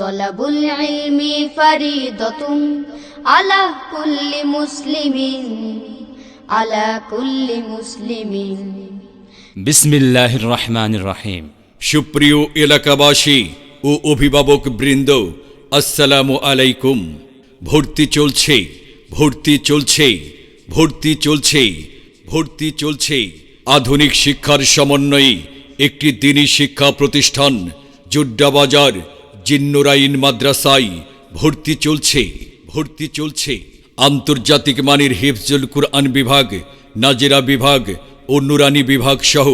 তলাবুল ইলমি ফারিদাতুন আলা কুল্লি মুসলিমিন, আলা কুল্লি মুসলিমিন। বিসমিল্লাহির রহমানির রহিম। সুপ্রিয় এলাকাবাসী ও অভিভাবক বৃন্দ, আসসালামু আলাইকুম। ভর্তি চলছে ভর্তি চলছে ভর্তি চলছে ভর্তি চলছে। আধুনিক শিক্ষার সমন্বয়ে একটি দিনী শিক্ষা প্রতিষ্ঠান, জুড্ডাবাজার বাজার জিন্নুরাইন মাদ্রাসায় ভর্তি চলছে ভর্তি চলছে। আন্তর্জাতিক মানের হিফজুল কুরআন বিভাগ, নাজেরা বিভাগ ও নুরানি বিভাগ সহ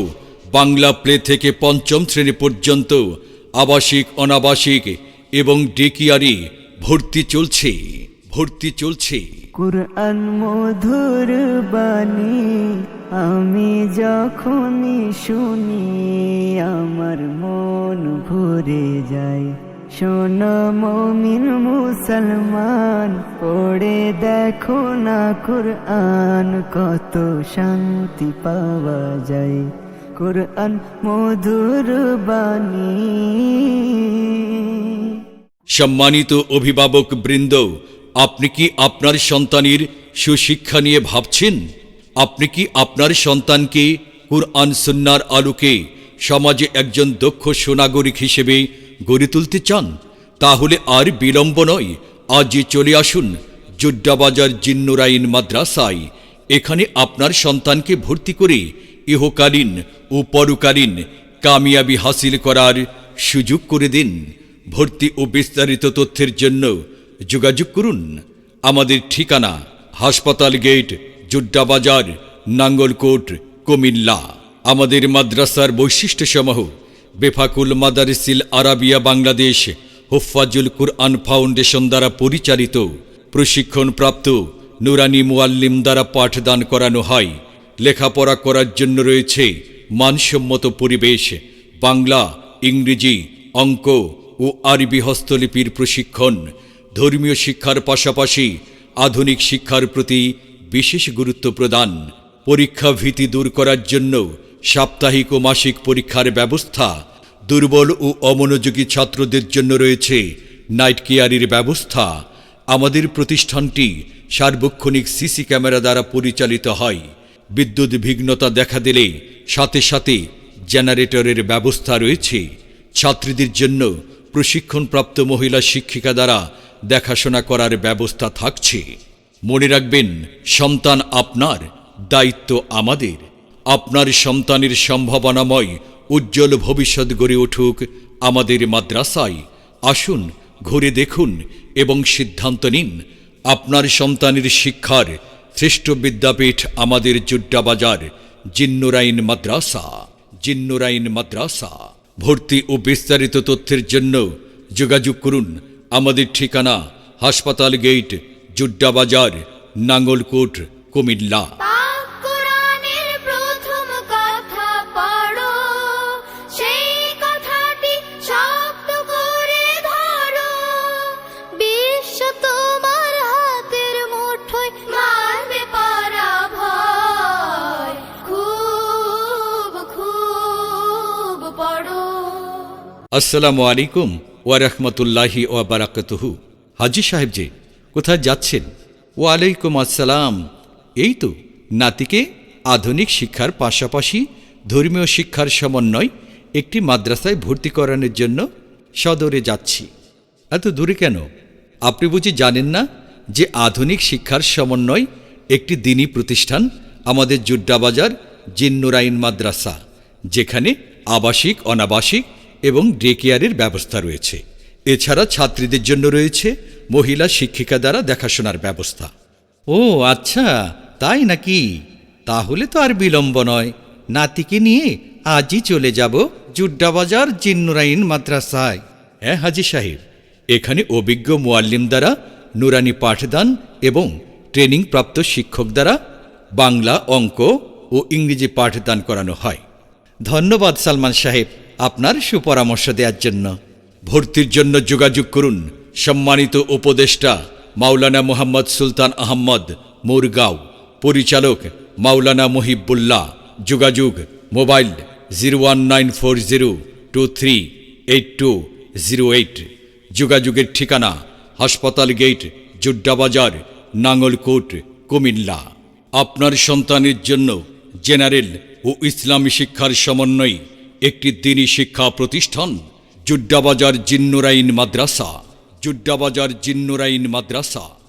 বাংলা প্লে থেকে পঞ্চম শ্রেণি পর্যন্ত আবাসিক, অনাবাসিক এবং ডেকিয়ারি ভর্তি চলছে ভর্তি চলছে। কুরআন মধুর বাণী আমি যখনই শুনি আমার মন ভরে যায়। শোনো মমিন মুসলমান, পড়ে দেখো না কুরআন, কত শান্তি পাওয়া যায়। কুরআন মধুর বাণী। সম্মানিত অভিভাবক বৃন্দ, আপনি কি আপনার সন্তানের সুশিক্ষা নিয়ে ভাবছেন? আপনি কি আপনার সন্তানকে কুরআন সুন্নার আলোকে সমাজে একজন দক্ষ সুনাগরিক হিসেবে গড়ে তুলতে চান, তাহলে আর বিলম্ব নয়। আজই চলে আসুন জুড্ডাবাজার জিন্নুরাইন মাদ্রাসায়। এখানে আপনার সন্তানকে ভর্তি করে ইহকালীন ও পরকালীন কামিয়াবি হাসিল করার সুযোগ করে দিন। ভর্তি ও বিস্তারিত তথ্যের জন্য যোগাযোগ করুন। আমাদের ঠিকানা হাসপাতাল গেট, জুড্ডাবাজার, নাঙ্গলকোট, কুমিল্লা। আমাদের মাদ্রাসার বৈশিষ্ট্যসমূহ বেফাকুল মাদারিসিল আরাবিয়া বাংলাদেশ হুফাজুল কুরআন ফাউন্ডেশন দ্বারা পরিচালিত প্রশিক্ষণপ্রাপ্ত নুরানি মুয়াল্লিম দ্বারা পাঠদান করানো হয়। লেখাপড়া করার জন্য রয়েছে মানসম্মত পরিবেশ, বাংলা, ইংরেজি, অঙ্ক ও আরবি হস্তলিপির প্রশিক্ষণ। ধর্মীয় শিক্ষার পাশাপাশি আধুনিক শিক্ষার প্রতি বিশেষ গুরুত্ব প্রদান। পরীক্ষা ভীতি দূর করার জন্য সাপ্তাহিক ও মাসিক পরীক্ষার ব্যবস্থা দুর্বল ও অমনোযোগী ছাত্রদের জন্য রয়েছে। নাইট কেয়ারের ব্যবস্থা। আমাদের প্রতিষ্ঠানটি সার্বক্ষণিক সিসি ক্যামেরা দ্বারা পরিচালিত হয়। বিদ্যুৎ বিঘ্নতা দেখা দিলে সাথে সাথে জেনারেটরের ব্যবস্থা রয়েছে। ছাত্রীদের জন্য প্রশিক্ষণপ্রাপ্ত মহিলা শিক্ষিকা দ্বারা দেখাশোনা করার ব্যবস্থা থাকছে। মনে রাখবেন, সন্তান আপনার, দায়িত্ব আমাদের। আপনার সন্তানের সম্ভাবনাময়, উজ্জ্বল ভবিষ্যৎ গড়ে উঠুক আমাদের মাদ্রাসায়। আসুন, ঘুরে দেখুন এবং সিদ্ধান্ত নিন, আপনার সন্তানের শিক্ষার শ্রেষ্ঠ বিদ্যাপীঠ আমাদের জুড্ডাবাজার, জিন্নুরাইন মাদ্রাসা। জিন্নুরাইন মাদ্রাসা। ভর্তি ও বিস্তারিত তথ্যের জন্য যোগাযোগ করুন আমাদের ঠিকানা হাসপাতাল গেট, জুড্ডাবাজার, নাঙ্গলকোট, কুমিল্লা। আসসালামু আলাইকুম ওয়া রাহমাতুল্লাহি ওয়া বারাকাতুহু। হাজি সাহেব জি কোথায় যাচ্ছেন? ওয়ালাইকুম আসসালাম। এই তো, নাতিকে আধুনিক শিক্ষার পাশাপাশি ধর্মীয় শিক্ষার সমন্বয় একটি মাদ্রাসায় ভর্তি করানোর জন্য সদরে যাচ্ছি। এত দূরে কেন? আপনি বুঝি জানেন না যে আধুনিক শিক্ষার সমন্বয় একটি দিনী প্রতিষ্ঠান আমাদের জুড্ডাবাজার জিন্নুরাইন মাদ্রাসা, যেখানে আবাসিক, অনাবাসিক এবং ডে কেয়ারের ব্যবস্থা রয়েছে। এছাড়া ছাত্রীদের জন্য রয়েছে মহিলা শিক্ষিকা দ্বারা দেখাশোনার ব্যবস্থা। ও আচ্ছা তাই নাকি? তাহলে তো আর বিলম্ব নয়। নাতিকে নিয়ে আজই চলে যাব জুড্ডাবাজার জিন্নুরাইন মাদ্রাসায়। হ্যাঁ হাজি সাহেব। এখানে অভিজ্ঞ মোয়াল্লিম দ্বারা নুরানি পাঠদান এবং ট্রেনিং প্রাপ্ত শিক্ষক দ্বারা বাংলা অঙ্ক ও ইংরেজি পাঠদান করানো হয়। ধন্যবাদ সালমান সাহেব। আপনার সুপরামর্শ দেওয়ার জন্য। ভর্তির জন্য যোগাযোগ করুন। সম্মানিত উপদেষ্টা মাওলানা মোহাম্মদ সুলতান আহম্মদ মুরগাঁও। পরিচালক মাওলানা মহিবুল্লাহ। যোগাযোগ mobile zero one nine four zero two three eight two zero eight. যোগাযোগের ঠিকানা হাসপাতাল গেট জুড্ডাবাজার নাঙ্গলকোট কুমিল্লা। আপনার সন্তানের জন্য জেনারেল ও ইসলামী শিক্ষার সমন্বয়ে একটি দিনী শিক্ষা প্রতিষ্ঠান জুড্ডাবাজার জিন্নুরাইন মাদ্রাসা। জুড্ডাবাজার জিন্নুরাইন মাদ্রাসা।